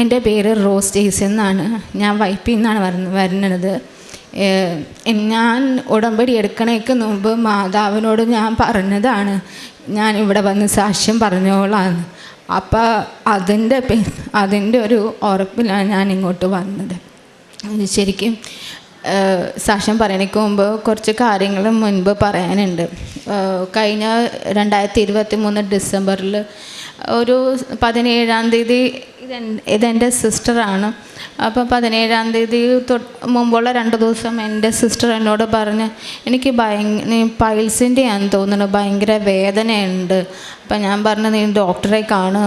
എന്റെ പേര് റോസ് ജെയ്സ് എന്നാണ്. ഞാൻ വൈപ്പിൽ നിന്നാണ് വരുന്ന വരുന്നത് ഞാൻ ഉടമ്പടി എടുക്കണേക്ക് മുമ്പ് മാതാവിനോട് ഞാൻ പറഞ്ഞതാണ്. ഞാൻ ഇവിടെ വന്ന് സാക്ഷ്യം പറഞ്ഞോളാണ് അപ്പോൾ അതിന്റെ അതിന്റെ ഒരു ഉറപ്പിലാണ് ഞാൻ ഇങ്ങോട്ട് വന്നത്. ശരിക്കും സാക്ഷ്യം പറയണേക്ക് മുമ്പ് കുറച്ച് കാര്യങ്ങൾ മുൻപ് പറയാനുണ്ട്. കഴിഞ്ഞ രണ്ടായിരത്തി ഇരുപത്തി മൂന്ന് ഡിസംബറിൽ ഒരു പതിനേഴാം തീയതി ഇതെൻ- ഇതെന്റെ സിസ്റ്ററാണ്. അപ്പോൾ പതിനേഴാം തീയതി തൊട്ട് മുമ്പുള്ള രണ്ട് ദിവസം എന്റെ സിസ്റ്റർ എന്നോട് പറഞ്ഞ് എനിക്ക് ഭയങ്കര പൈൽസിന്റെ ആണെന്ന് തോന്നുന്നു ഭയങ്കര വേദനയുണ്ട്. അപ്പം ഞാൻ പറഞ്ഞു നീ ഡോക്ടറെ കാണ്.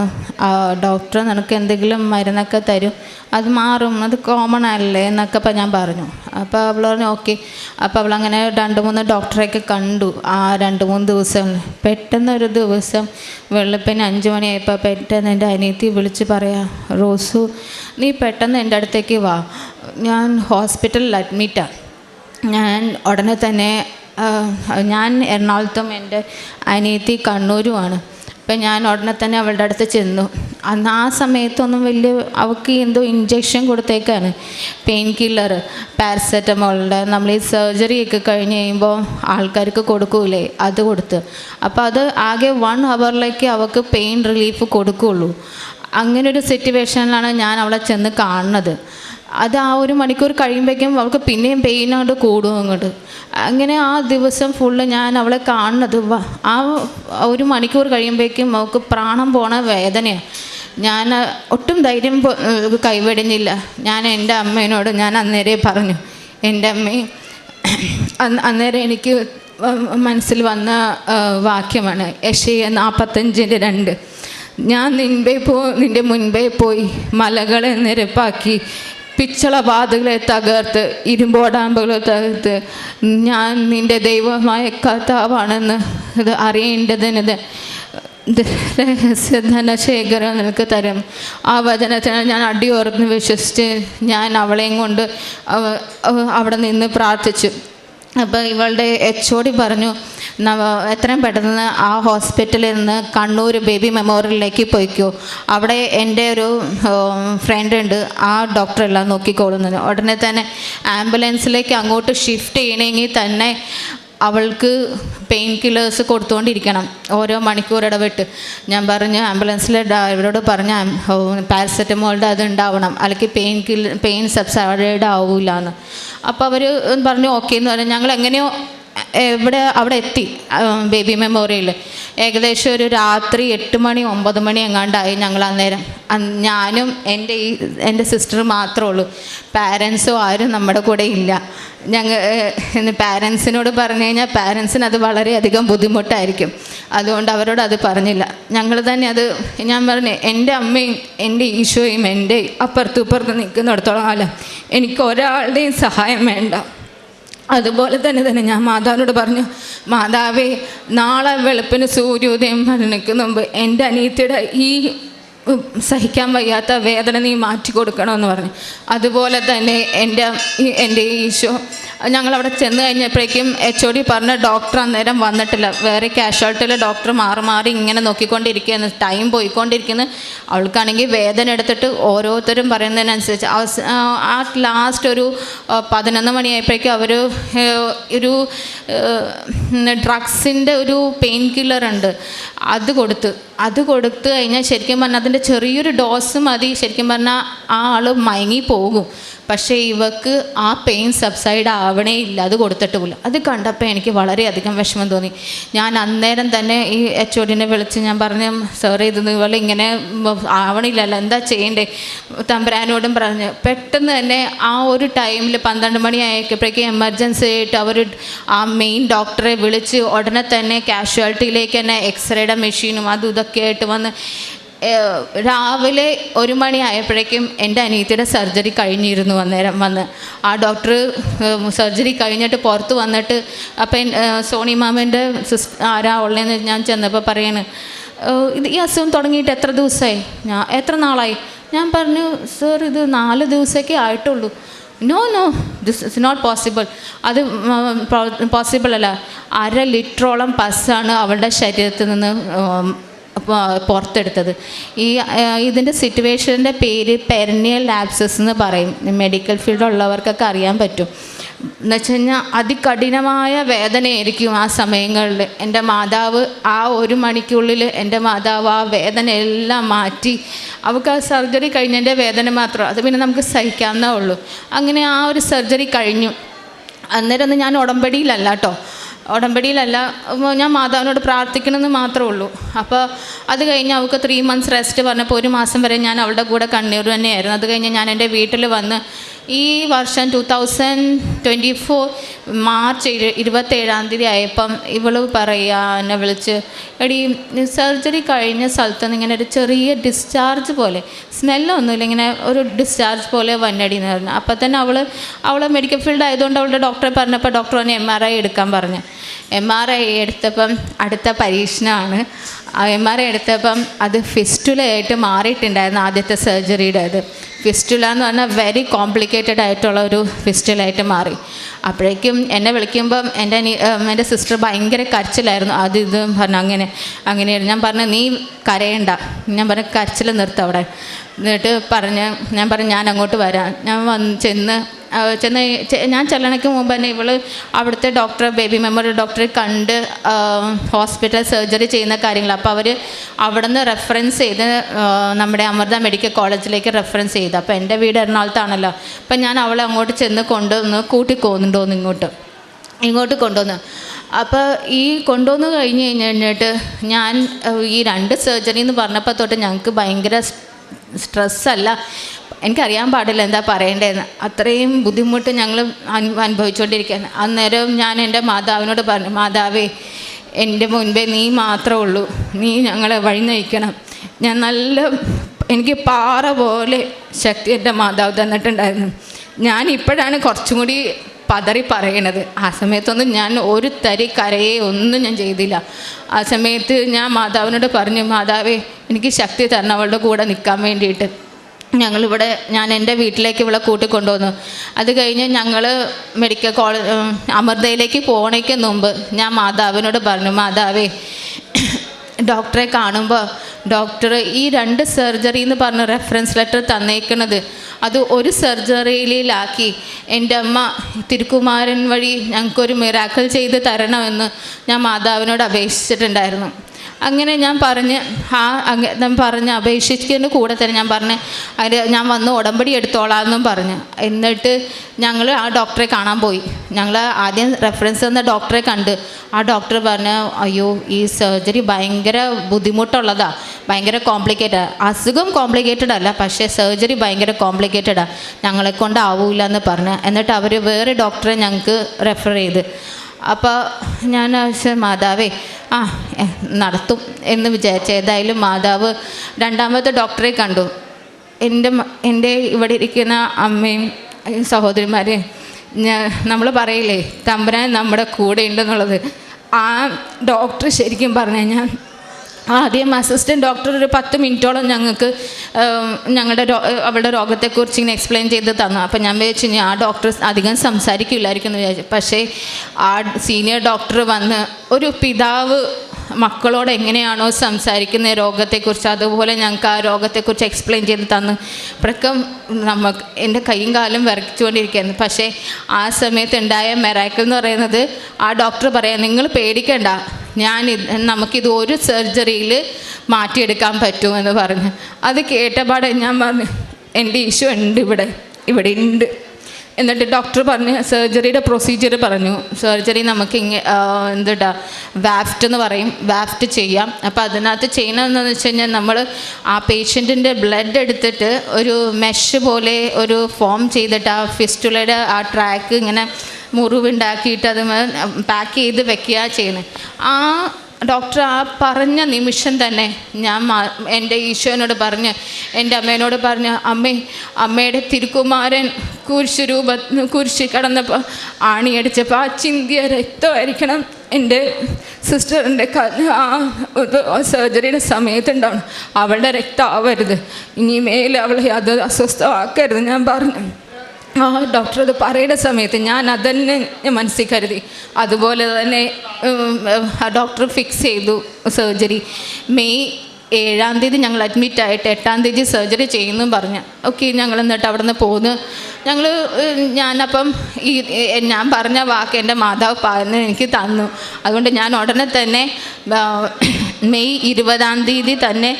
ഡോക്ടർ നിനക്ക് എന്തെങ്കിലും മരുന്നൊക്കെ തരും. അത് മാറും. അത് കോമൺ അല്ലേ? എന്നൊക്കെ അപ്പം ഞാൻ പറഞ്ഞു. അപ്പോൾ അവൾ പറഞ്ഞു ഓക്കെ. അപ്പോൾ അവളങ്ങനെ രണ്ട് മൂന്ന് ഡോക്ടറെയൊക്കെ കണ്ടു. ആ രണ്ട് മൂന്ന് ദിവസം പെട്ടെന്നൊരു ദിവസം വെളുപ്പിന് അഞ്ച് മണിയായപ്പോൾ പെട്ടെന്ന് എന്റെ അനിയത്തി വിളിച്ച് പറയാ റോസു നീ പെട്ടെന്ന് എന്റെ അടുത്തേക്ക് വാ. ഞാൻ ഹോസ്പിറ്റലിൽ അഡ്മിറ്റാണ് ഞാൻ ഉടനെ തന്നെ ഞാൻ എറണാകുളത്തും എന്റെ അനിയത്തി കണ്ണൂരുമാണ്. അപ്പം ഞാൻ ഉടനെ തന്നെ അവളുടെ അടുത്ത് ചെന്നു. അന്ന് ആ സമയത്തൊന്നും വലിയ അവൾക്ക് എന്തോ ഇഞ്ചക്ഷൻ കൊടുത്തേക്കാണ്. പെയിൻ കില്ലർ പാരസെറ്റമോളിന്റെ നമ്മൾ ഈ സർജറിയൊക്കെ കഴിഞ്ഞ് കഴിയുമ്പോൾ ആൾക്കാർക്ക് കൊടുക്കൂലേ അത് കൊടുത്ത്. അപ്പോൾ അത് ആകെ വൺ ഹവറിലേക്ക് അവൾക്ക് പെയിൻ റിലീഫ് കൊടുക്കുകയുള്ളൂ ഒരു സിറ്റുവേഷനിലാണ് ഞാൻ അവളെ ചെന്ന് കാണുന്നത്. അത് ആ ഒരു മണിക്കൂർ കഴിയുമ്പോഴേക്കും അവൾക്ക് പിന്നെയും പെയിൻ അങ്ങോട്ട് കൂടും അങ്ങോട്ട്. അങ്ങനെ ആ ദിവസം ഫുള്ള് ഞാൻ അവളെ കാണുന്നത് ആ ഒരു മണിക്കൂർ കഴിയുമ്പോഴേക്കും അവൾക്ക് പ്രാണം പോണ വേദനയാണ് ഞാൻ ഒട്ടും ധൈര്യം കൈവെടിഞ്ഞില്ല. ഞാൻ എന്റെ അമ്മേനോട് ഞാൻ അന്നേരെ പറഞ്ഞു എന്റെ അമ്മയും അന്ന് അന്നേരം എനിക്ക് മനസ്സിൽ വന്ന വാക്യമാണ് യഷയ നാൽപ്പത്തഞ്ചിന്റെ രണ്ട്. ഞാൻ നിൻപേ പോ നിന്റെ മുൻപേ പോയി മലകളെ നിരപ്പാക്കി പിച്ചളവാതുകളെ തകർത്ത് ഇരുമ്പോടാമ്പുകളെ തകർത്ത് ഞാൻ നിന്റെ ദൈവമായ കർത്താവാണെന്ന് ഇത് അറിയേണ്ടതിനത് രഹസ്യധനശേഖരം നിനക്ക് തരും. ആ വചനത്തിന് ഞാൻ അടിയോർന്ന് വിശ്വസിച്ച് ഞാൻ അവളെയും കൊണ്ട് അവ- അവ- അവിടെ നിന്ന് പ്രാർത്ഥിച്ചു. അപ്പോൾ ഇവളുടെ എച്ച് ഒ ഡി പറഞ്ഞു "നവ- എത്രയും പെട്ടെന്ന് ആ ഹോസ്പിറ്റലിൽ നിന്ന് കണ്ണൂർ ബേബി മെമ്മോറിയലിലേക്ക് പോയിക്കോ. അവിടെ എന്റെ ഒരു ഫ്രണ്ട് ഉണ്ട് ആ ഡോക്ടറെല്ലാം നോക്കിക്കോളുന്നത് ഉടനെ തന്നെ ആംബുലൻസിലേക്ക് അങ്ങോട്ട് ഷിഫ്റ്റ് ചെയ്യണമെങ്കിൽ തന്നെ അവൾക്ക് പെയിൻ കില്ലേഴ്സ് കൊടുത്തുകൊണ്ടിരിക്കണം ഓരോ മണിക്കൂർ ഇടവിട്ട്. ഞാൻ പറഞ്ഞു ആംബുലൻസിലെ ഡ്രൈവറോട് പറഞ്ഞ പാരസെറ്റമോളുടെ അത് ഉണ്ടാവണം. അല്ലെങ്കിൽ പെയിൻ കില്ല പെയിൻ സബ്സൈഡ് ആവില്ല എന്ന് അപ്പോൾ അവർ പറഞ്ഞു ഓക്കെ എന്ന് പറഞ്ഞു ഞങ്ങൾ എങ്ങനെയോ ഇവിടെ അവിടെ എത്തി. ബേബി മെമ്മോറിയൽ ഏകദേശം ഒരു രാത്രി എട്ട് മണി ഒമ്പത് മണി എങ്ങാണ്ടായി ഞങ്ങൾ അന്നേരം. അന്ന് ഞാനും എന്റെ ഈ എന്റെ സിസ്റ്റർ മാത്രമേ ഉള്ളൂ. പാരൻസോ ആരും നമ്മുടെ കൂടെ ഇല്ല. ഞങ്ങൾ പാരൻസിനോട് പറഞ്ഞു കഴിഞ്ഞാൽ പാരൻസിന് അത് വളരെയധികം ബുദ്ധിമുട്ടായിരിക്കും. അതുകൊണ്ട് അവരോട് അത് പറഞ്ഞില്ല. ഞങ്ങൾ തന്നെ അത് ഞാൻ പറഞ്ഞു എന്റെ അമ്മയും എന്റെ ഈശോയും എന്റെ അപ്പുറത്തും ഇപ്പുറത്തും നിൽക്കുന്നിടത്തോളം കാലം എനിക്ക് ഒരാളുടെയും സഹായം വേണ്ട. അതുപോലെ തന്നെ തന്നെ ഞാൻ മാതാവിനോട് പറഞ്ഞു മാതാവേ നാളെ വെളുപ്പിന് സൂര്യോദയം നിൽക്കുന്ന മുമ്പ് എന്റെ അനിയത്തിയുടെ ഈ സഹിക്കാൻ വയ്യാത്ത വേദന നീ മാറ്റി കൊടുക്കണമെന്ന് പറഞ്ഞു. അതുപോലെ തന്നെ എന്റെ എന്റെ ഈശോ ഞങ്ങളവിടെ ചെന്ന് കഴിഞ്ഞപ്പോഴേക്കും എച്ച് ഒ ഡി പറഞ്ഞ ഡോക്ടർ അന്നേരം വന്നിട്ടില്ല. വേറെ കാഷ്വാലിറ്റിയിലെ ഡോക്ടർ മാറി മാറി ഇങ്ങനെ നോക്കിക്കൊണ്ടിരിക്കുകയാണ്. ടൈം പോയിക്കൊണ്ടിരിക്കുന്നു. അവൾക്കാണെങ്കിൽ വേദന എടുത്തിട്ട് ഓരോരുത്തരും പറയുന്നതിനനുസരിച്ച് അവസ ആ ലാസ്റ്റ് ഒരു പതിനൊന്ന് മണിയായപ്പോഴേക്കും അവർ ഒരു ഡ്രഗ്സിന്റെ ഒരു പെയിൻ കില്ലർ ഉണ്ട്. അത് കൊടുത്ത്. അത് കൊടുത്തു കഴിഞ്ഞാൽ ശരിക്കും പറഞ്ഞാൽ അതിന്റെ ചെറിയൊരു ഡോസ് മതി. ശരിക്കും പറഞ്ഞാൽ ആ ആൾ മയങ്ങി പോകും. പക്ഷേ ഇവക്ക് ആ പെയിൻ സബ്സൈഡ് ആവണേ ഇല്ല അത് കൊടുത്തിട്ടുമില്ല. അത് കണ്ടപ്പോൾ എനിക്ക് വളരെയധികം വിഷമം തോന്നി. ഞാൻ അന്നേരം തന്നെ ഈ എച്ച് ഒടിനെ വിളിച്ച് ഞാൻ പറഞ്ഞു സാർ ഇത് ഇവളെ ഇങ്ങനെ ആവണില്ലല്ലോ. എന്താ ചെയ്യണ്ടേ? തമ്പരാനോടും പറഞ്ഞു പെട്ടെന്ന് തന്നെ ആ ഒരു ടൈമിൽ പന്ത്രണ്ട് മണി ആയപ്പോഴേക്കും എമർജൻസി ആയിട്ട് അവർ ആ മെയിൻ ഡോക്ടറെ വിളിച്ച് ഉടനെ തന്നെ കാഷ്വാലിറ്റിയിലേക്ക് തന്നെ എക്സ്റേയുടെ മെഷീനും അതും ഇതൊക്കെ ആയിട്ട് വന്ന് രാവിലെ ഒരു മണി ആയപ്പോഴേക്കും എന്റെ അനിയത്തിയുടെ സർജറി കഴിഞ്ഞിരുന്നു അന്നേരം വന്ന്. ആ ഡോക്ടർ സർജറി കഴിഞ്ഞിട്ട് പുറത്ത് വന്നിട്ട് അപ്പം സോണി മാമന്റെ സിസ് ആരാ ഉള്ളതെന്ന് ഞാൻ ചെന്നപ്പോൾ പറയാണ് ഇത് ഈ അസുഖം തുടങ്ങിയിട്ട് എത്ര ദിവസമായി? ഞാൻ എത്ര നാളായി? ഞാൻ പറഞ്ഞു സർ ഇത് നാല് ദിവസമൊക്കെ ആയിട്ടുള്ളൂ. No no this is not possible അത് പോസിബിൾ അല്ല. അര ലിറ്ററോളം പസ്സാണ് അവളുടെ ശരീരത്തിൽ നിന്ന് പുറത്തെടുത്തത്. ഈ ഇതിന്റെ സിറ്റുവേഷന്റെ പേര് പെരനിയൽ ലാബ്സസ് എന്ന് പറയും. മെഡിക്കൽ ഫീൽഡ് ഉള്ളവർക്കൊക്കെ അറിയാൻ പറ്റും. എന്ന് വെച്ച് കഴിഞ്ഞാൽ അതികഠിനമായ വേദനയായിരിക്കും ആ സമയങ്ങളിൽ എന്റെ മാതാവ് ആ ഒരു മണിക്കുള്ളിൽ എന്റെ മാതാവ് ആ വേദന എല്ലാം മാറ്റി. അവൾക്ക് ആ സർജറി കഴിഞ്ഞതിന്റെ വേദന മാത്രം. അത് പിന്നെ നമുക്ക് സഹിക്കാവുന്നേ ഉള്ളൂ. അങ്ങനെ ആ ഒരു സർജറി കഴിഞ്ഞു. അന്നേരം ഞാൻ ഉടമ്പടിയിലല്ല കേട്ടോ. ഉടമ്പടിയിലല്ല ഞാൻ മാതാവിനോട് പ്രാർത്ഥിക്കണമെന്ന് മാത്രമേ ഉള്ളൂ. അപ്പോൾ അത് കഴിഞ്ഞ് അവൾക്ക് ത്രീ മന്ത്സ് റെസ്റ്റ് പറഞ്ഞപ്പോൾ ഒരു മാസം വരെ ഞാൻ അവളുടെ കൂടെ കണ്ണീർ തന്നെയായിരുന്നു. അത് കഴിഞ്ഞ് ഞാൻ എന്റെ വീട്ടിൽ വന്ന് ഈ വർഷം two thousand twenty four March ഇരു ഇരുപത്തേഴാം തീയതി ആയപ്പം ഇവൾ പറയുക എന്നെ വിളിച്ച് എടി സർജറി കഴിഞ്ഞ സ്ഥലത്ത് നിന്ന് ഇങ്ങനെ ഒരു ചെറിയ ഡിസ്ചാർജ് പോലെ സ്മെല്ലൊന്നുമില്ല ഇങ്ങനെ ഒരു ഡിസ്ചാർജ് പോലെ വന്നടി എന്ന് പറഞ്ഞു. അപ്പം തന്നെ അവൾ അവൾ മെഡിക്കൽ ഫീൽഡ് ആയതുകൊണ്ട് അവളുടെ ഡോക്ടറെ പറഞ്ഞപ്പോൾ ഡോക്ടർ വന്ന് എം ആർ ഐ എടുക്കാൻ പറഞ്ഞു. എം ആർ ഐ എടുത്തപ്പം അടുത്ത പരീക്ഷണമാണ്. എം ആർ ഐ എടുത്തപ്പം അത് ഫിസ്റ്റുലയായിട്ട് മാറിയിട്ടുണ്ടായിരുന്നു ആദ്യത്തെ സർജറിയുടെ അത് ഫിസ്റ്റുല എന്ന് പറഞ്ഞാൽ വെരി കോംപ്ലിക്കേറ്റഡ് ആയിട്ടുള്ള ഒരു ഫിസ്റ്റുലായിട്ട് മാറി. അപ്പോഴേക്കും എന്നെ വിളിക്കുമ്പം എന്റെ എന്റെ സിസ്റ്റർ ഭയങ്കര കരച്ചിലായിരുന്നു. അത് ഇത് പറഞ്ഞു അങ്ങനെ അങ്ങനെയായിരുന്നു. ഞാൻ പറഞ്ഞു നീ കരയണ്ട. ഞാൻ പറഞ്ഞു കരച്ചിൽ നിർത്ത അവിടെ. എന്നിട്ട് പറഞ്ഞ് ഞാൻ പറഞ്ഞു ഞാൻ അങ്ങോട്ട് വരാം. ഞാൻ വന്ന് ചെന്ന് ചെന്ന് ഞാൻ ചെല്ലണയ്ക്ക് മുമ്പ് തന്നെ ഇവൾ അവിടുത്തെ ഡോക്ടറെ ബേബി മെമ്മറി ഡോക്ടറെ കണ്ട് ഹോസ്പിറ്റൽ സർജറി ചെയ്യുന്ന കാര്യങ്ങൾ അപ്പോൾ അവർ അവിടെ നിന്ന് റെഫറൻസ് ചെയ്ത് നമ്മുടെ അമൃത മെഡിക്കൽ കോളേജിലേക്ക് റെഫറൻസ് ചെയ്ത്. അപ്പോൾ എന്റെ വീട് എറണാകുളത്താണല്ലോ. അപ്പം ഞാൻ അവളെ അങ്ങോട്ട് ചെന്ന് കൊണ്ടുവന്ന് കൂട്ടി പോകുന്നുണ്ടോന്ന് ഇങ്ങോട്ട്. ഇങ്ങോട്ട് കൊണ്ടുവന്ന്. അപ്പോൾ ഈ കൊണ്ടുവന്ന് കഴിഞ്ഞ് കഴിഞ്ഞ് കഴിഞ്ഞിട്ട് ഞാൻ ഈ രണ്ട് സർജറി എന്ന് പറഞ്ഞപ്പോൾ തൊട്ട് ഞങ്ങൾക്ക് ഭയങ്കര സ്ട്രെസ്സല്ല എനിക്കറിയാൻ പാടില്ല എന്താ പറയേണ്ടതെന്ന് അത്രയും ബുദ്ധിമുട്ട് ഞങ്ങൾ അനുഭവിച്ചുകൊണ്ടിരിക്കുകയാണ് അന്നേരം ഞാൻ എന്റെ മാതാവിനോട് പറഞ്ഞു മാതാവേ എന്റെ മുൻപേ നീ മാത്രമേ ഉള്ളൂ. നീ ഞങ്ങളെ വഴി നയിക്കണം. ഞാൻ നല്ല എനിക്ക് പാറ പോലെ ശക്തി എന്റെ മാതാവ് തന്നിട്ടുണ്ടായിരുന്നു. ഞാൻ ഇപ്പോഴാണ് കുറച്ചും കൂടി പതറി പറയണത്. ആ സമയത്തൊന്നും ഞാൻ ഒരു തരി കരയെ ഒന്നും ഞാൻ ചെയ്തില്ല. ആ സമയത്ത് ഞാൻ മാതാവിനോട് പറഞ്ഞു മാതാവേ എനിക്ക് ശക്തി തന്നവളുടെ കൂടെ നിൽക്കാൻ വേണ്ടിയിട്ട്. ഞങ്ങളിവിടെ ഞാൻ എന്റെ വീട്ടിലേക്ക് ഇവിടെ കൂട്ടിക്കൊണ്ടുവന്നു. അത് കഴിഞ്ഞ് ഞങ്ങൾ മെഡിക്കൽ കോളേജ് അമൃതയിലേക്ക് പോകണേക്ക് മുമ്പ് ഞാൻ മാതാവിനോട് പറഞ്ഞു മാതാവേ ഡോക്ടറെ കാണുമ്പോൾ ഡോക്ടർ ഈ രണ്ട് സർജറി എന്ന് പറഞ്ഞ റെഫറൻസ് ലെറ്റർ തന്നേക്കുന്നത് അത് ഒരു സർജറിയിലാക്കി എന്റെ അമ്മ തിരുക്കുമാരൻ വഴി ഞങ്ങൾക്കൊരു മിറാക്കൽ ചെയ്ത് തരണമെന്ന് ഞാൻ മാതാവിനോട് അപേക്ഷിച്ചിട്ടുണ്ടായിരുന്നു. അങ്ങനെ ഞാൻ പറഞ്ഞ് ആ ഞാൻ പറഞ്ഞ് അപേക്ഷിക്കുന്ന കൂടെ തന്നെ ഞാൻ പറഞ്ഞ് അതിന് ഞാൻ വന്ന് ഉടമ്പടി എടുത്തോളാമെന്നും പറഞ്ഞു. എന്നിട്ട് ഞങ്ങൾ ആ ഡോക്ടറെ കാണാൻ പോയി. ഞങ്ങൾ ആദ്യം റെഫറൻസ് തന്ന ഡോക്ടറെ കണ്ട്. ആ ഡോക്ടർ പറഞ്ഞ് അയ്യോ ഈ സർജറി ഭയങ്കര ബുദ്ധിമുട്ടുള്ളതാണ് ഭയങ്കര കോംപ്ലിക്കേറ്റഡ് അസുഖം കോംപ്ലിക്കേറ്റഡ് അല്ല പക്ഷേ സർജറി ഭയങ്കര കോംപ്ലിക്കേറ്റഡാണ് ഞങ്ങളെ കൊണ്ട് ആവൂല എന്ന് പറഞ്ഞു. എന്നിട്ട് അവർ വേറെ ഡോക്ടറെ ഞങ്ങൾക്ക് റെഫർ ചെയ്ത്. അപ്പോൾ ഞാൻ മാതാവേ ആ നടത്തും എന്ന് വിചാരിച്ചു. ഏതായാലും മാതാവ് രണ്ടാമത്തെ ഡോക്ടറെ കണ്ടു. എന്റെ എന്റെ ഇവിടെ ഇരിക്കുന്ന അമ്മയും സഹോദരിമാരെയും സഹോദരിമാരെ ഞാൻ നമ്മൾ പറയില്ലേ തമ്പുരാൻ നമ്മുടെ കൂടെ ഉണ്ടെന്നുള്ളത്. ആ ഡോക്ടർ ശരിക്കും പറഞ്ഞു കഴിഞ്ഞാൽ ആദ്യം അസിസ്റ്റന്റ് ഡോക്ടർ ഒരു പത്ത് മിനിറ്റോളം ഞങ്ങൾക്ക് ഞങ്ങളുടെ അവളുടെ രോഗത്തെക്കുറിച്ച് ഇങ്ങനെ എക്സ്പ്ലെയിൻ ചെയ്ത് തന്നു. അപ്പം ഞാൻ വിചാരിച്ചു ആ ഡോക്ടർ അധികം സംസാരിക്കില്ലായിരിക്കും എന്ന് വിചാരിച്ചു. പക്ഷേ ആ സീനിയർ ഡോക്ടർ വന്ന് ഒരു പിതാവ് മക്കളോട് എങ്ങനെയാണോ സംസാരിക്കുന്ന രോഗത്തെക്കുറിച്ച് അതുപോലെ ഞങ്ങൾക്ക് ആ രോഗത്തെക്കുറിച്ച് എക്സ്പ്ലെയിൻ ചെയ്ത് തന്ന്. ഇപ്പോഴൊക്കെ നമുക്ക് എന്റെ കൈയും കാലും വിറച്ചുകൊണ്ടിരിക്കുകയായിരുന്നു. പക്ഷേ ആ സമയത്ത് ഉണ്ടായ മെറാക്കൽ എന്ന് പറയുന്നത് ആ ഡോക്ടർ പറയാം നിങ്ങൾ പേടിക്കണ്ട. ഞാൻ നമുക്കിത് ഒരു സർജറിയിൽ മാറ്റിയെടുക്കാൻ പറ്റുമെന്ന് പറഞ്ഞു. അത് കേട്ടപാടെ ഞാൻ പറഞ്ഞു എന്റെ ഈശോ ഉണ്ട് ഇവിടെ ഇവിടെ ഉണ്ട്. എന്നിട്ട് ഡോക്ടർ പറഞ്ഞു സർജറിയുടെ പ്രൊസീജിയർ പറഞ്ഞു. സർജറി നമുക്ക് ഇങ്ങനെ എന്താ വാഫ്റ്റ് എന്ന് പറയും വാഫ്റ്റ് ചെയ്യാം. അപ്പോൾ അതിനകത്ത് ചെയ്യണമെന്ന് വെച്ച് കഴിഞ്ഞാൽ നമ്മൾ ആ പേഷ്യന്റിന്റെ ബ്ലഡ് എടുത്തിട്ട് ഒരു മെഷ് പോലെ ഒരു ഫോം ചെയ്തിട്ട് ആ ഫിസ്റ്റുലയുടെ ആ ട്രാക്ക് ഇങ്ങനെ മുറിവുണ്ടാക്കിയിട്ട് അത് പാക്ക് ചെയ്ത് വെക്കുക ചെയ്യുന്നത് ആ ഡോക്ടർ ആ പറഞ്ഞ നിമിഷം തന്നെ ഞാൻ എന്റെ ഈശോനോട് പറഞ്ഞ് എന്റെ അമ്മേനോട് പറഞ്ഞ് അമ്മേ അമ്മയുടെ തിരുക്കുമാരൻ കുരിശ് രൂപ കുരിശ് കടന്നപ്പോൾ ആണിയടിച്ചപ്പോൾ ആ ചിന്തിയ രക്തമായിരിക്കണം എന്റെ സിസ്റ്ററിന്റെ ആ സർജറിയുടെ സമയത്തുണ്ടാവണം. അവളുടെ രക്തം ആവരുത് ഇനിമേൽ അവളെ അത് അസ്വസ്ഥമാക്കരുത് ഞാൻ പറഞ്ഞു. ആ ഡോക്ടർ അത് പറയുന്ന സമയത്ത് ഞാൻ അതന്നെ മനസ്സിൽ കരുതി. അതുപോലെ തന്നെ ഡോക്ടർ ഫിക്സ് ചെയ്തു സർജറി മെയ് ഏഴാം തീയതി ഞങ്ങൾ അഡ്മിറ്റ് ആയിട്ട് എട്ടാം തീയതി സർജറി ചെയ്യുന്നു പറഞ്ഞു. ഓക്കെ ഞങ്ങൾ എന്നിട്ട് അവിടെ നിന്ന് പോന്ന് ഞങ്ങൾ ഞാനപ്പം ഈ ഞാൻ പറഞ്ഞ വാക്ക് എന്റെ മാതാവ് പറഞ്ഞ് എനിക്ക് തന്നു. അതുകൊണ്ട് ഞാൻ ഉടനെ തന്നെ മെയ് ഇരുപതാം തീയതി തന്നെ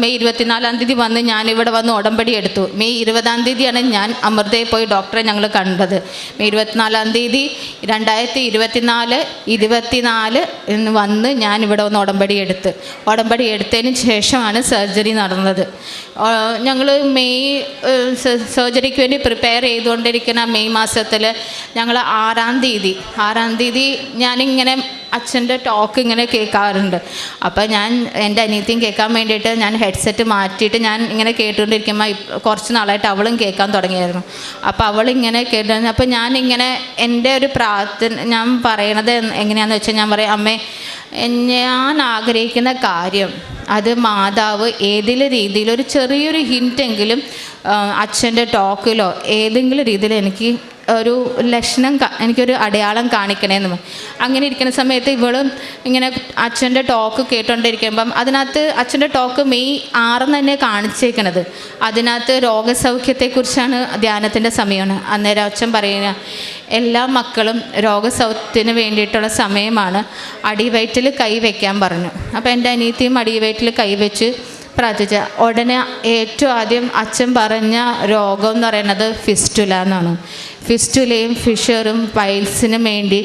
മെയ് ഇരുപത്തിനാലാം തീയതി വന്ന് ഞാനിവിടെ വന്ന് ഉടമ്പടി എടുത്തു. മെയ് ഇരുപതാം തീയതിയാണ് ഞാൻ അമൃതയിൽ പോയി ഡോക്ടറെ ഞങ്ങൾ കണ്ടത്. മെയ് ഇരുപത്തിനാലാം തീയതി രണ്ടായിരത്തി ഇരുപത്തിനാല് ഇരുപത്തിനാല് വന്ന് ഞാൻ ഇവിടെ വന്ന് ഉടമ്പടി എടുത്ത്. ഉടമ്പടി എടുത്തതിന് ശേഷമാണ് സർജറി നടന്നത്. ഞങ്ങൾ മെയ് സർജറിക്ക് വേണ്ടി പ്രിപ്പയർ ചെയ്തുകൊണ്ടിരിക്കുന്ന മെയ് മാസത്തിൽ ഞങ്ങൾ ആറാം തീയതി ആറാം തീയതി ഞാനിങ്ങനെ അച്ഛന്റെ ടോക്ക് ഇങ്ങനെ കേൾക്കാറുണ്ട്. അപ്പോൾ ഞാൻ എന്റെ അനിയത്തിയും കേൾക്കാൻ വേണ്ടിയിട്ട് ഞാൻ ഹെഡ്സെറ്റ് മാറ്റിയിട്ട് ഞാൻ ഇങ്ങനെ കേട്ടുകൊണ്ടിരിക്കുമ്പോൾ കുറച്ച് നാളായിട്ട് അവളും കേൾക്കാൻ തുടങ്ങിയായിരുന്നു. അപ്പോൾ അവളിങ്ങനെ കേട്ടു അപ്പോൾ ഞാൻ ഇങ്ങനെ എന്റെ ഒരു പ്രാർത്ഥന ഞാൻ പറയണത് എങ്ങനെയാണെന്ന് വെച്ചാൽ ഞാൻ പറയും അമ്മേ ഞാൻ ആഗ്രഹിക്കുന്ന കാര്യം അത് മാതാവ് ഏതെങ്കിലും രീതിയിൽ ഒരു ചെറിയൊരു ഹിന്റെങ്കിലും അച്ഛന്റെ ടോക്കിലോ ഏതെങ്കിലും രീതിയിൽ എനിക്ക് ഒരു ലക്ഷണം എനിക്കൊരു അടയാളം കാണിക്കണേന്ന് അങ്ങനെ ഇരിക്കുന്ന സമയത്ത് ഇവളും ഇങ്ങനെ അച്ഛന്റെ ടോക്ക് കേട്ടോണ്ടിരിക്കുമ്പം അതിനകത്ത് അച്ഛന്റെ ടോക്ക് മെയ് ആറിന് തന്നെ കാണിച്ചേക്കണത്. അതിനകത്ത് രോഗസൗഖ്യത്തെക്കുറിച്ചാണ് ധ്യാനത്തിന്റെ സമയമാണ്. അന്നേരം അച്ഛൻ പറയുക എല്ലാ മക്കളും രോഗസൗഖ്യത്തിന് വേണ്ടിയിട്ടുള്ള സമയമാണ്. അടിവയറ്റിൽ കൈ വയ്ക്കാൻ പറഞ്ഞു. അപ്പോൾ എന്റെ അനിയത്തിയും അടിവയറ്റിൽ കൈവച്ച് പ്രാർത്ഥിച്ച. ഉടനെ ഏറ്റവും ആദ്യം അച്ഛൻ പറഞ്ഞ രോഗം എന്ന് പറയുന്നത് ഫിസ്റ്റുല എന്നാണ്. ഫിസ്റ്റുലയും ഫിഷറും പൈൽസിനും വേണ്ടി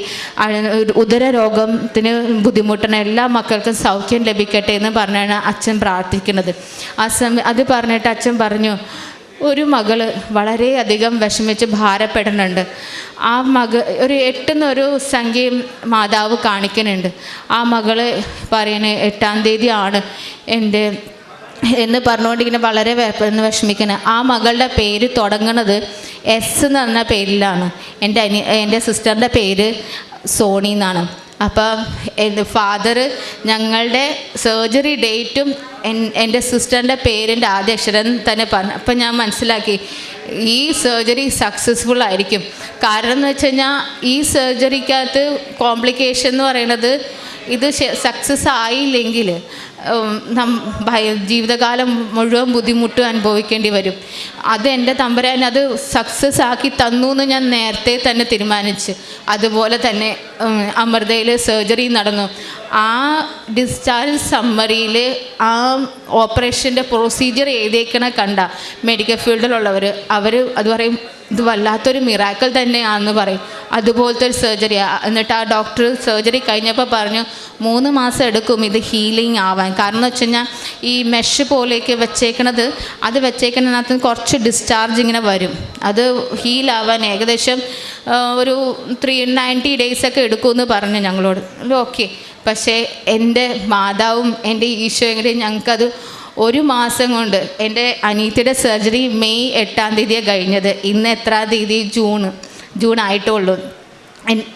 ഉദര രോഗത്തിന് ബുദ്ധിമുട്ടുന്ന എല്ലാ മക്കൾക്കും സൗഖ്യം ലഭിക്കട്ടെ എന്ന് പറഞ്ഞാണ് അച്ഛൻ പ്രാർത്ഥിക്കുന്നത്. ആ സമയം അത് പറഞ്ഞിട്ട് അച്ഛൻ പറഞ്ഞു ഒരു മകൾ വളരെയധികം വിഷമിച്ച് ഭാരപ്പെടുന്നുണ്ട് ആ മക ഒരു എട്ടെന്നൊരു സംഖ്യയും മാതാവ് കാണിക്കുന്നുണ്ട്. ആ മകൾ പറയുന്നത് എട്ടാം തീയതി ആണ് എന്റെ എന്ന് പറഞ്ഞുകൊണ്ടിങ്ങനെ വളരെ എന്ന് വിഷമിക്കുന്നത് ആ മകളുടെ പേര് തുടങ്ങുന്നത് എസ് എന്ന് പറഞ്ഞ പേരിലാണ്. എന്റെ അനി എന്റെ സിസ്റ്ററിന്റെ പേര് സോണി എന്നാണ്. അപ്പം എന്റെ ഫാദർ ഞങ്ങളുടെ സർജറി ഡേറ്റും എൻ- എന്റെ സിസ്റ്ററിന്റെ പേരിന്റെ ആദ്യ അക്ഷരം തന്നെ പറഞ്ഞു. അപ്പം ഞാൻ മനസ്സിലാക്കി ഈ സർജറി സക്സസ്ഫുൾ ആയിരിക്കും. കാരണം എന്ന് വെച്ച് കഴിഞ്ഞാൽ ഈ സർജറിക്കകത്ത് കോംപ്ലിക്കേഷൻ എന്ന് പറയുന്നത് ഇത് സക്സസ് ആയില്ലെങ്കിൽ ജീവിതകാലം മുഴുവൻ ബുദ്ധിമുട്ട് അനുഭവിക്കേണ്ടി വരും. അത് എന്റെ തമ്പരാൻ അത് സക്സസ് ആക്കി തന്നു എന്ന് ഞാൻ നേരത്തെ തന്നെ തീരുമാനിച്ച്. അതുപോലെ തന്നെ അമൃതയിൽ സർജറി നടന്നു. ആ ഡിസ്ചാർജ് സമ്മറിയിൽ ആ ഓപ്പറേഷന്റെ പ്രൊസീജിയർ എഴുതിയേക്കണ കണ്ട മെഡിക്കൽ ഫീൽഡിലുള്ളവർ അവർ അത് പറയും ഇത് വല്ലാത്തൊരു മിറാക്കൽ തന്നെയാണെന്ന് പറയും. അതുപോലത്തെ ഒരു സർജറി എന്നിട്ട് ആ ഡോക്ടർ സർജറി കഴിഞ്ഞപ്പോൾ പറഞ്ഞു മൂന്ന് മാസം എടുക്കും ഇത് ഹീലിംഗ് ആവാൻ. കാരണം എന്ന് വെച്ച് കഴിഞ്ഞാൽ ഈ മെഷ് പോലെയൊക്കെ വെച്ചേക്കണത് അത് വെച്ചേക്കണതിനകത്ത് കുറച്ച് ഡിസ്ചാർജ് ഇങ്ങനെ വരും. അത് ഹീലാവാൻ ഏകദേശം ഒരു ത്രീ നയന്റി ഡേയ്സൊക്കെ എടുക്കുമെന്ന് പറഞ്ഞു ഞങ്ങളോട്. ഓക്കെ പക്ഷേ എന്റെ മാതാവും എന്റെ ഈശോയും കൂടി ഞങ്ങൾക്കത് ഒരു മാസം കൊണ്ട് എന്റെ അനീത്തിയുടെ സർജറി മെയ് എട്ടാം തീയതിയാണ് കഴിഞ്ഞത്. ഇന്ന് എത്രാം തീയതി? ജൂൺ ജൂൺ ആയിട്ടുള്ളൂ.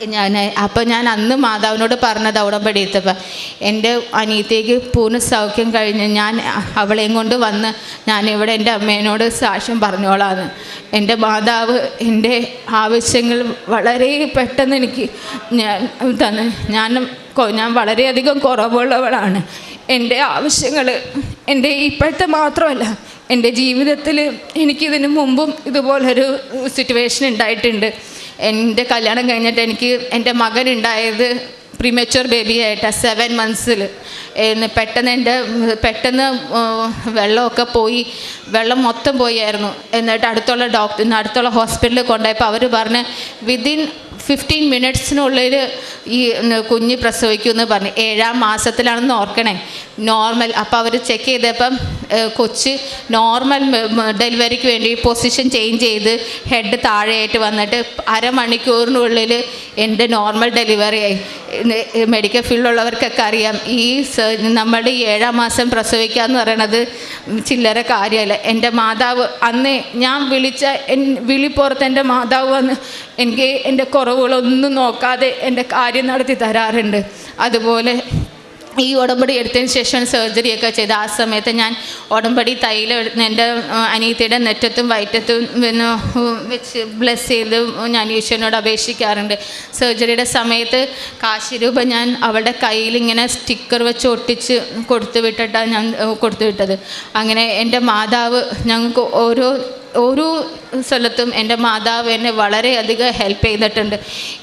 ഞാൻ അപ്പോൾ ഞാൻ അന്ന് മാതാവിനോട് പറഞ്ഞത് അവിടെ എടുത്തപ്പോൾ എന്റെ അനിയത്തേക്ക് പൂർണ സൗഖ്യം കഴിഞ്ഞ് ഞാൻ അവളെയും കൊണ്ട് വന്ന് ഞാൻ ഇവിടെ എന്റെ അമ്മേനോട് സാക്ഷ്യം പറഞ്ഞോളാന്ന്. എന്റെ മാതാവ് എന്റെ ആവശ്യങ്ങൾ വളരെ പെട്ടെന്ന് എനിക്ക് ഞാൻ തന്നെ. ഞാൻ ഞാൻ വളരെയധികം കുറവുള്ളവളാണ്. എന്റെ ആവശ്യങ്ങൾ എന്റെ ഇപ്പോഴത്തെ മാത്രമല്ല എന്റെ ജീവിതത്തിൽ എനിക്കിതിന് മുമ്പും ഇതുപോലൊരു സിറ്റുവേഷൻ ഉണ്ടായിട്ടുണ്ട്. എന്റെ കല്യാണം കഴിഞ്ഞിട്ട് എനിക്ക് എന്റെ മകൻ ഉണ്ടായത് പ്രിമച്വർ ബേബി ആയിട്ട് സെവൻ മന്ത്സിൽ പെട്ടെന്ന് എന്റെ പെട്ടെന്ന് വെള്ളമൊക്കെ പോയി വെള്ളം മൊത്തം പോയായിരുന്നു. എന്നിട്ട് അടുത്തുള്ള ഡോക്ടർ അടുത്തുള്ള ഹോസ്പിറ്റലിൽ കൊണ്ടുപോയപ്പോൾ അവർ പറഞ്ഞ് വിതിൻ ഫിഫ്റ്റീൻ മിനിറ്റ്സിനുള്ളിൽ ഈ കുഞ്ഞ് പ്രസവിക്കുമെന്ന് പറഞ്ഞു ഏഴാം മാസത്തിലാണെന്ന് ഓർക്കണേ. നോർമൽ അപ്പോൾ അവർ ചെക്ക് ചെയ്തപ്പം കൊച്ച് നോർമൽ ഡെലിവറിക്ക് വേണ്ടി പൊസിഷൻ ചേഞ്ച് ചെയ്ത് ഹെഡ് താഴെയായിട്ട് വന്നിട്ട് അരമണിക്കൂറിനുള്ളിൽ എന്റെ നോർമൽ ഡെലിവറി ആയി. മെഡിക്കൽ ഫീൽഡിലുള്ളവർക്കൊക്കെ അറിയാം ഈ നമ്മുടെ ഏഴാം മാസം പ്രസവിക്കുക എന്ന് പറയണത് ചില്ലറ കാര്യമല്ല. എന്റെ മാതാവ് അന്ന് ഞാൻ വിളിച്ച വിളിപ്പുറത്ത് എന്റെ മാതാവ് വന്ന് എനിക്ക് എന്റെ കുറവുകളൊന്നും നോക്കാതെ എന്റെ കാര്യം നടത്തി തരാറുണ്ട്. അതുപോലെ ഈ ഉടമ്പടി എടുത്തതിന് ശേഷം സർജറി ഒക്കെ ചെയ്ത് ആ സമയത്ത് ഞാൻ ഉടമ്പടി തൈലം എന്റെ അനിയത്തിയുടെ നെറ്റത്തും വയറ്റത്തും പിന്നെ വെച്ച് ബ്ലെസ് ചെയ്ത് ഞാൻ ഈശ്വരനോട് അപേക്ഷിക്കാറുണ്ട്. സർജറിയുടെ സമയത്ത് കാശ് രൂപ ഞാൻ അവളുടെ കയ്യിൽ ഇങ്ങനെ സ്റ്റിക്കർ വെച്ച് ഒട്ടിച്ച് കൊടുത്തു വിട്ടിട്ടാണ് ഞാൻ കൊടുത്തു വിട്ടത്. അങ്ങനെ എന്റെ മാതാവ് ഞങ്ങൾക്ക് ഓരോ ഓരോ സ്ഥലത്തും എന്റെ മാതാവ് എന്നെ വളരെയധികം ഹെൽപ്പ് ചെയ്തിട്ടുണ്ട്.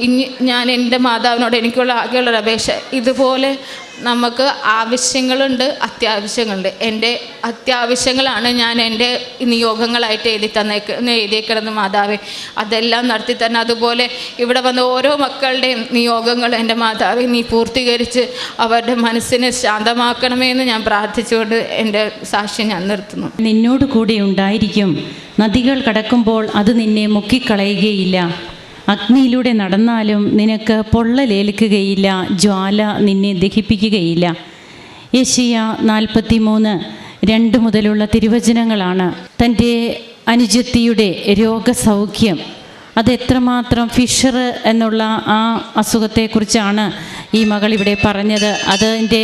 ഇനി ഞാൻ എന്റെ മാതാവിനോട് എനിക്കുള്ള ആകെയുള്ളൊരു അപേക്ഷ ഇതുപോലെ നമുക്ക് ആവശ്യങ്ങളുണ്ട് അത്യാവശ്യങ്ങളുണ്ട്. എന്റെ അത്യാവശ്യങ്ങളാണ് ഞാൻ എന്റെ നിയോഗങ്ങളായിട്ട് എഴുതി തന്നേക്ക് എഴുതിയേക്കുന്നത് മാതാവേ. അതെല്ലാം നടത്തി തന്നെ അതുപോലെ ഇവിടെ വന്ന ഓരോ മക്കളുടെയും നിയോഗങ്ങൾ എന്റെ മാതാവെ നീ പൂർത്തീകരിച്ച് അവരുടെ മനസ്സിനെ ശാന്തമാക്കണമേ എന്ന് ഞാൻ പ്രാർത്ഥിച്ചുകൊണ്ട് എന്റെ സാക്ഷ്യം ഞാൻ നിർത്തുന്നു. നിന്നോട് കൂടെ ഉണ്ടായിരിക്കും. നദികൾ കടക്കുമ്പോൾ അത് നിന്നെ മുക്കിക്കളയുകയില്ല. അഗ്നിയിലൂടെ നടന്നാലും നിനക്ക് പൊള്ളലേൽക്കുകയില്ല ജ്വാല നിന്നെ ദഹിപ്പിക്കുകയില്ല. യശിയ നാൽപ്പത്തി മൂന്ന് രണ്ട് മുതലുള്ള തിരുവചനങ്ങളാണ്. തന്റെ അനുജത്തിയുടെ രോഗസൗഖ്യം അത് എത്രമാത്രം ഫിഷർ എന്നുള്ള ആ അസുഖത്തെക്കുറിച്ചാണ് ഈ മകൾ ഇവിടെ പറഞ്ഞത്. അതിന്റെ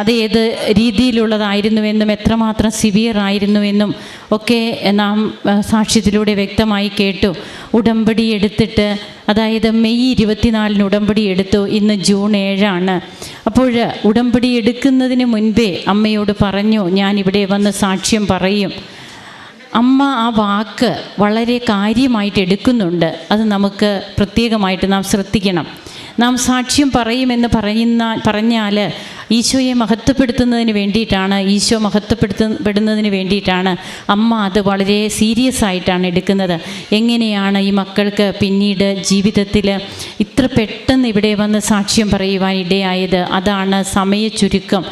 അത് ഏത് രീതിയിലുള്ളതായിരുന്നുവെന്നും എത്രമാത്രം സിവിയർ ആയിരുന്നുവെന്നും ഒക്കെ നാം സാക്ഷ്യത്തിലൂടെ വ്യക്തമായി കേട്ടു. ഉടമ്പടി എടുത്തിട്ട് അതായത് മെയ് ഇരുപത്തിനാലിന് ഉടമ്പടി എടുത്തു. ഇന്ന് ജൂൺ ഏഴാണ്. അപ്പോൾ ഉടമ്പടി എടുക്കുന്നതിന് മുൻപേ അമ്മയോട് പറഞ്ഞു ഞാൻ ഇവിടെ വന്ന് സാക്ഷ്യം പറയും. അമ്മ ആ വാക്ക് വളരെ കാര്യമായിട്ട് എടുക്കുന്നുണ്ട്. അത് നമുക്ക് പ്രത്യേകമായിട്ട് നാം ശ്രദ്ധിക്കണം. നാം സാക്ഷ്യം പറയുമെന്ന് പറയുന്ന പറഞ്ഞാൽ ഈശോയെ മഹത്വപ്പെടുത്തുന്നതിന് വേണ്ടിയിട്ടാണ് ഈശോ മഹത്വപ്പെടുത്തപ്പെടുന്നതിന് വേണ്ടിയിട്ടാണ് അമ്മ അത് വളരെ സീരിയസ് ആയിട്ടാണ് എടുക്കുന്നത്. എങ്ങനെയാണ് ഈ മക്കൾക്ക് പിന്നീട് ജീവിതത്തിൽ ഇത്ര പെട്ടെന്ന് ഇവിടെ വന്ന് സാക്ഷ്യം പറയുവാൻ ഇടയായത്? അതാണ് സമയ ചുരുക്കം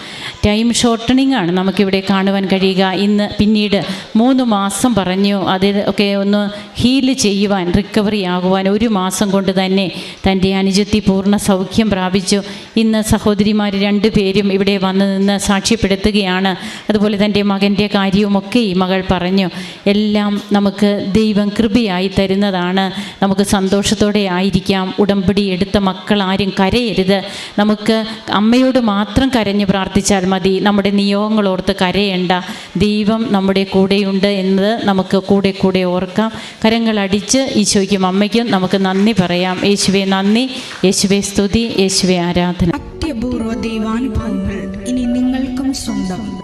ടൈം ഷോർട്ടണിംഗ് ആണ് നമുക്കിവിടെ കാണുവാൻ കഴിയുക. ഇന്ന് പിന്നീട് മൂന്ന് മാസം പറഞ്ഞു. അതിൽ ഒക്കെ ഒന്ന് ഹീൽ ചെയ്യുവാൻ റിക്കവറി ആകുവാൻ ഒരു മാസം കൊണ്ട് തന്നെ തന്റെ അനുജത്തി പൂർണ സൗഖ്യം പ്രാപിച്ചു. ഇന്ന് സഹോദരിമാർ രണ്ടു പേരും ഇവിടെ വന്ന് നിന്ന് സാക്ഷ്യപ്പെടുത്തുകയാണ്. അതുപോലെ തന്റെ മകന്റെ കാര്യവുമൊക്കെ ഈ മകൾ പറഞ്ഞു. എല്ലാം നമുക്ക് ദൈവം കൃപയായി തരുന്നതാണ്. നമുക്ക് സന്തോഷത്തോടെ ആയിരിക്കാം. ഉടമ്പടി എടുത്ത മക്കൾ ആരും കരയരുത്. നമുക്ക് അമ്മയോട് മാത്രം കരഞ്ഞ് പ്രാർത്ഥിച്ചാൽ മതി. നമ്മുടെ നിയോഗങ്ങൾ ഓർത്ത് കരയണ്ട. ദൈവം നമ്മുടെ കൂടെയുണ്ട് എന്നത് നമുക്ക് കൂടെ കൂടെ ഓർക്കാം. കരങ്ങൾ അടിച്ച് ഈശോയ്ക്കും അമ്മയ്ക്കും നമുക്ക് നന്ദി പറയാം. യേശുവെ നന്ദി. യേശുവെ സ്തുതി. യേശുവെ ആരാധന. അത്യപൂർവ ദൈവാനുഭവങ്ങൾ ഇനി നിങ്ങൾക്കും സ്വന്തം.